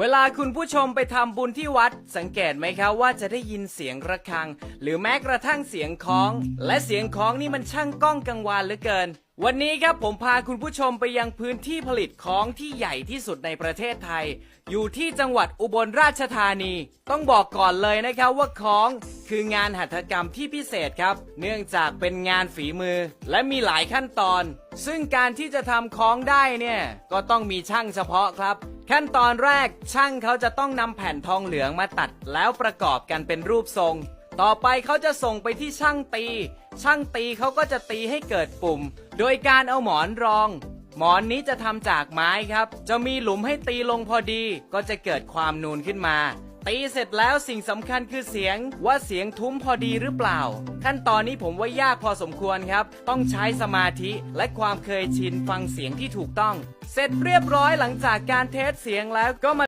เวลาคุณผู้ชมไปทำบุญที่วัด สังเกตไหมครับว่าจะได้ยินเสียงระฆัง หรือแม้กระทั่งเสียงคล้อง และเสียงคล้องนี่มันช่างก้องกังวานเหลือเกิน วันนี้ครับผมพาคุณผู้ชมไปยังพื้นที่ผลิตคล้องที่ใหญ่ที่สุดในประเทศไทย อยู่ที่จังหวัดอุบลราชธานี ต้องบอกก่อนเลยนะครับว่าคล้องคืองานหัตถกรรมที่พิเศษครับ เนื่องจากเป็นงานฝีมือ และมีหลายขั้นตอน ซึ่งการที่จะทำคล้องได้เนี่ยก็ต้องมีช่างเฉพาะครับ ขั้นตอนแรกช่างเขาจะต้องนำแผ่นทองเหลืองมาตัดแล้วประกอบกันเป็นรูปทรง ต่อไปเขาจะส่งไปที่ช่างตี ช่างตีเขาก็จะตีให้เกิดปุ่ม โดยการเอาหมอนรอง หมอนนี้จะทำจากไม้ครับ จะมีหลุมให้ตีลงพอดี ก็จะเกิดความนูนขึ้นมา ตีเสร็จแล้วสิ่งสำคัญคือเสียงว่าเสียงทุ้มพอดีหรือเปล่า ขั้นตอนนี้ผมว่ายากพอสมควรครับ ต้องใช้สมาธิและความเคยชินฟังเสียงที่ถูกต้อง เสร็จเรียบร้อยหลังจากการเทสเสียงแล้วก็มา